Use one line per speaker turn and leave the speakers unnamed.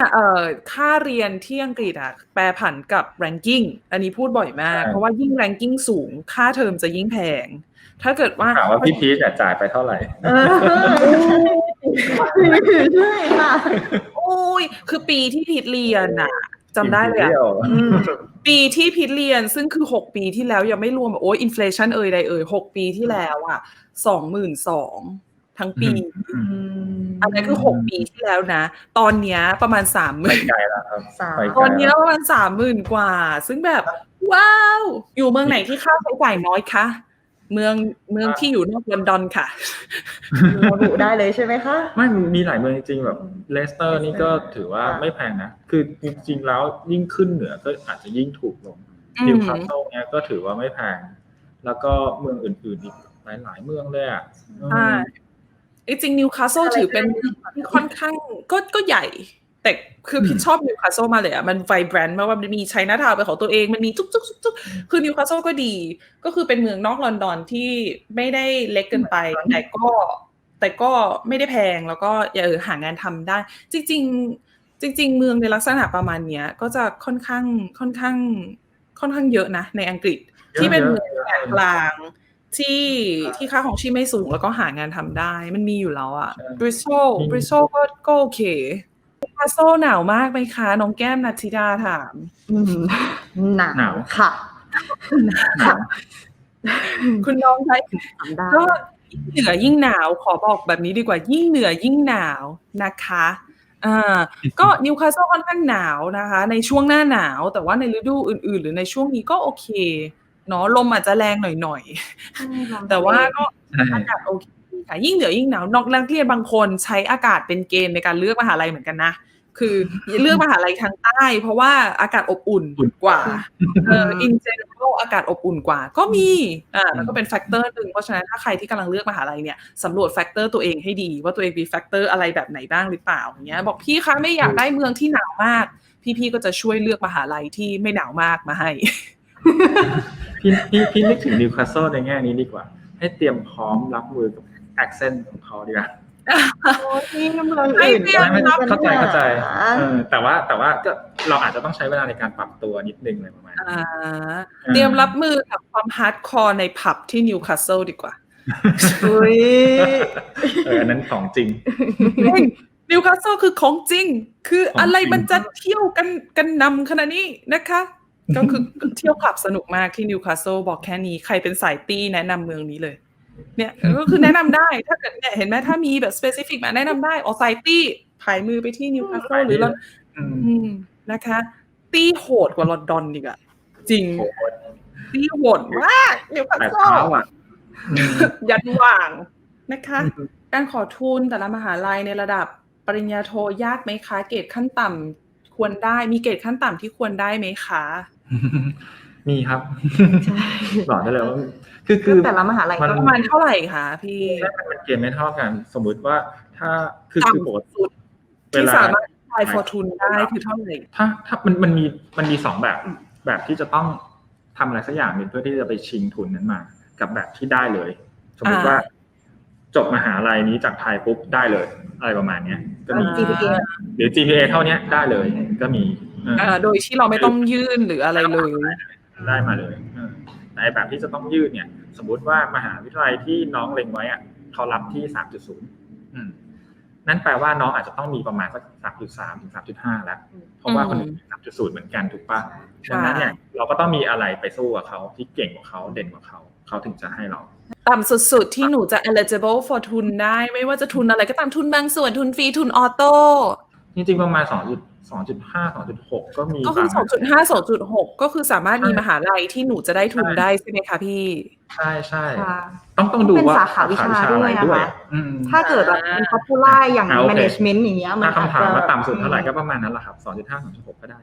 เอ่อค่าเรียนที่อังกฤษอะแปรผันกับ ranking อันนี้พูดบ่อยมาก
ใช่
เพราะว่ายิ่ง ranking สูง ค่าเทอมจะยิ่งแพง ถ้าเกิดว่า
ถามว่าพี่พีชเนี่ยจ่ายไปเท่าไหร่
เออใช่ค่ะ
โอ้ยคือปีที่พีทเรียนอะจำได้เลยอะ
Imperial
อืม
ปีที่พีทเรียนซึ่งคือ6ปีที่แล้วยังไม่รวมแบบโอ้ยอินฟลชันเอ่ยใดเอ่ย6ปีที่แล้วอะสองหมื่นสองทั้งปี
อืม
อันนั้นคือ6ปีที่แล้วนะ ตอนเนี้ยประมาณสามห
ไป
มื่น
ไกลแล้วครับ
สาม
ไปไก
ต
ล
อนเนี้ย
แล้ว
ประมาณสามหมื่นกว่า ซึ่งแบบว้าว อยู่เมืองไหนที่ค่าใช้จ่ายน้อยคะเมืองเมืองที่อยู่นอกลอนดอนค่ะ
ระบุได้เลยใช่ไหมคะ
ไม่มีหลายเมืองจริงๆแบบเลสเตอร์นี่ก็ถือว่า
ค่ะ
ไม่แพงนะ คือจริงๆแล้วยิ่งขึ้นเหนือก็อาจจะยิ่งถูกลง
อืม
นิวคาสเซิลเนี่ยก็ถือว่าไม่แพงแล้วก็เมืองอื่นๆอีกหลายๆเมืองเลยอะอืม
ใช่ จริงนิวคาสเซิล
อะไร
ถือเป็นเมืองที่ค่อนข้างก็ก็ใหญ่ แต่คือพี่ชอบนิวคาสเซิลมากเลยอะ มันไวแบรนด์มากว่ามันมีไชน่าทาวน์เป็นของตัวเอง มันมีจุ๊กจุ๊กจุ๊กจุ๊กคือนิวคาสเซิลก็ดี ก็คือเป็นเมืองนอกลอนดอนที่ไม่ได้เล็กเกินไป แต่ก็ แต่ก็ไม่ได้แพงแล้วก็เออหางานทำได้ จริง ๆ จริง ๆ เมืองในลักษณะประมาณเนี้ย ก็จะค่อนข้างค่อนข้าง ค่อนข้างเยอะนะในอังกฤษที่เป็นเมืองแกลาง ที่ที่ค่าของชีพไม่สูงแล้วก็หางานทำได้ มันมีอยู่แล้วอะ
ใช่
บริโซล
มี
บริโซลก็ก็โอเคคาโซหนาวมากไหมคะ น้องแก้มนัทธิดาถาม
อืมหนาว
หนาว
ค่ะ
หนาว
คุณน้องใช้
ถามได้
ก็ยิ่งเหนือยิ่งหนาวขอบอกแบบนี้ดีกว่า ยิ่งเหนือยิ่งหนาวนะคะอ่าก็นิวคาสเซิลค่อนข้างหนาวนะคะ ในช่วงหน้าหนาว แต่ว่าในฤดูอื่น ๆ หรือในช่วงนี้ก็โอเค เนาะลมอาจจะแรงหน่อยๆ แต่ว่าก็
ใช่
อากาศโอเคค่ะยิ่งเหนือยิ่งหนาวนอกนักเรียนบางคนใช้อากาศเป็นเกณฑ์ในการเลือกมหาลัยเหมือนกันนะคือเลือกมหาลัยทางใต้ เพราะว่าอากาศอบอุ่นกว่าเออ in general อากาศอบอุ่นกว่า ก็มีอ่าแล้วก็เป็นแฟกเตอร์หนึ่งเพราะฉะนั้นถ้าใครที่กำลังเลือกมหาลัยเนี่ยสำรวจแฟกเตอร์ตัวเองให้ดีว่าตัวเองมีแฟกเตอร์อะไรแบบไหนบ้างหรือเปล่าอย่างเงี้ย บอกพี่คะไม่อยากได้เมืองที่หนาวมาก พี่ๆก็จะช่วยเลือกมหาลัยที่ไม่หนาวมากมาให้
พี่พี่พี่นึกถึงนิวคาสเซิลในแง่นี้ดีกว่า ให้เตรียมพร้อมรับมือกับแอคเซนต์ของเขาดีกว่า
โอ้ที่เมือง
ไม่
อื่น
เตรียม
ไม่ไม่เข้าใจเข้าใจ
อ่า
เออแต่ว่าแต่ว่าก็เราอาจจะต้องใช้เวลาในการปรับตัวนิดนึงอะไรประมาณนี้
อ่าเตรียมรับมือกับความฮาร์ดคอร์ในผับที่นิวคาสเซิลดีกว่า
อุ้ย
เอออันนั้นของจริง
นิวคาสเซิลคือของจริง คือ
ของจริง
อะไรมันจะเที่ยวกันกันนำขนาดนี้นะคะ ก็คือเที่ยวผับสนุกมากที่นิวคาสเซิลบอกแค่นี้ ใครเป็นสายตี้แนะนำเมืองนี้เลย เนี่ยก็คือแนะนำได้ถ้าเกิดเนี่ยเห็นไหมถ้ามีแบบสเปซิฟิกมาแนะนำได้ออสายตี้ผายมือไปที่นิวคาสเซิลหรือลอน
อืม
อืมนะคะ ตี้โหดกว่าลอนดอนอีกอะจริง
โอ้โห
ตี้โหดมากนิวคาส
แต่
เซิ
เท้า
ล
อะอืม
ยันว่างนะคะ การขอทุนแต่ละมหาลัยในระดับปริญญาโทยากไหมคะ เกรดขั้นต่ำควรได้มีเกรดขั้นต่ำที่ควรได้ไหมคะ
มีครับ
ใช่
บอกได้เลยว่าคือ
คื
คืออ
แต่ละมหาลัย
มัน
ก็
ประมาณเท่าไหร่คะพี่
มันมันเกณฑ์ไม่เท่ากัน สมมุติว่าถ้าคือคือปก
ต่ำ
ติ
สุด
เว
ที่
ลา
สามารถทายฟอร์ทุนได้คือเท่าไหร่
ถ้าถ้ามันมันมีมันมีสองแบบ แบบที่จะต้องทำอะไรสักอย่างหนึ่งเพื่อที่จะไปชิงทุนนั้นมา กับแบบที่ได้เลย สมมติ
อ่า
ว่า จบมหาลัยนี้จากไทยปุ๊บได้เลย อะไรประมาณเนี้ยก็มี
GPA
หรือ GPA เท่าเนี้ยได้เลยก็มีเออ
อ่า โดยที่เราไม่ต้องยื่นหรืออะไรเลย
ได้มาเลยเออแต่ไอ้แบบที่จะต้องยืดเนี่ย สมมุติว่ามหาวิทยาลัยที่น้องเล็งไว้อะเขารับที่สามจุดศูนย์นั่นแปลว่าน้องอาจจะต้องมีประมาณสักสามจุดสามถึงสามจุดห้าแล้ว เพราะว่าคนอื่นสามจุดศูนย์เหมือนกันถูกปะดังนั้นเนี่ยเราก็ต้องมีอะไรไปสู้กับเขาที่เก่งกว่าเขาเด่นกว่าเขาเขาถึงจะให้เรา
ต่ำสุดๆ ที่หนูจะ eligible for ทุนได้ ไม่ว่าจะทุนอะไรก็ตามทุนบางส่วนทุนฟรีทุนออโต้
จริงๆประมาณสองจุด สองจุดห้าสองจุดหกก็มี
ก็คือ
บาง
2.5 2.6ก็คือสามารถมีมหาลัยที่หนูจะได้ทุนได้ใช่ไหมคะพี่
ใช่ใช่
ค่ะ
ต้องต้องดู
เป็น
ว่า
สาขาวิชา
อะไร
ด้วยนะคะ
อืม
ถ้าเกิดแบบเป็น popular อย่าง
อ่าโอเค
management อย่างเงี้ยมัน
ถ้า
อาจ
คำถาม
จะ
ว่าต่ำสุดเท่าไหร่ก็ประมาณนั้นแหละครับสองจุดห้าสองจุดหกก็ได้